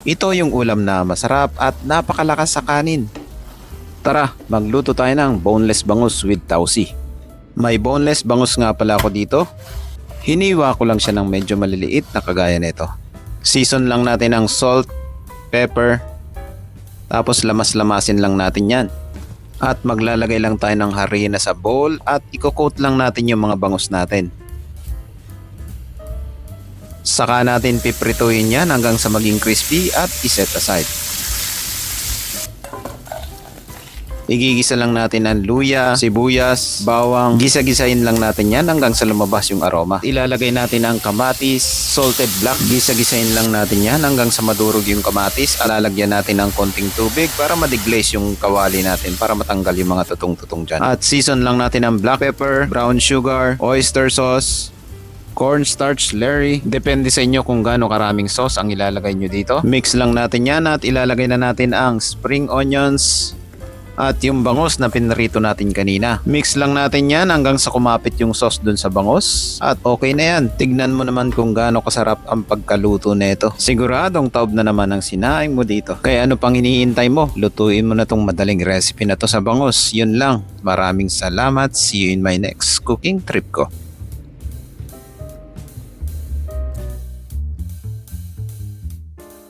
Ito yung ulam na masarap at napakalakas sa kanin. Tara, magluto tayo ng boneless bangus with tausi. May boneless bangus nga pala ako dito. Hiniwa ko lang siya ng medyo maliliit na kagaya nito. Season lang natin ng salt, pepper, tapos lamas-lamasin lang natin yan. At maglalagay lang tayo ng harina sa bowl at ikokot lang natin yung mga bangus natin. Saka natin piprituhin yan hanggang sa maging crispy at iset aside. Igigisa lang natin ang luya, sibuyas, bawang. Gisa-gisahin lang natin yan hanggang sa lumabas yung aroma. Ilalagay natin ang kamatis, salted black. Gisa-gisahin lang natin yan hanggang sa madurog yung kamatis. Alalagyan natin ng konting tubig para madiglaze yung kawali natin para matanggal yung mga tutong-tutong dyan. At season lang natin ang black pepper, brown sugar, oyster sauce, cornstarch slurry. Depende sa inyo kung gaano karaming sauce ang ilalagay nyo dito. Mix lang natin yan at ilalagay na natin ang spring onions at yung bangus na pinarito natin kanina. Mix lang natin yan hanggang sa kumapit yung sauce dun sa bangus at okay na yan. Tignan mo naman kung gaano kasarap ang pagkaluto nito. Siguradong taob na naman ang sinaing mo dito. Kaya ano pang iniintay mo? Lutuin mo na tong madaling recipe na to sa bangus. Yun lang. Maraming salamat. See you in my next cooking trip ko.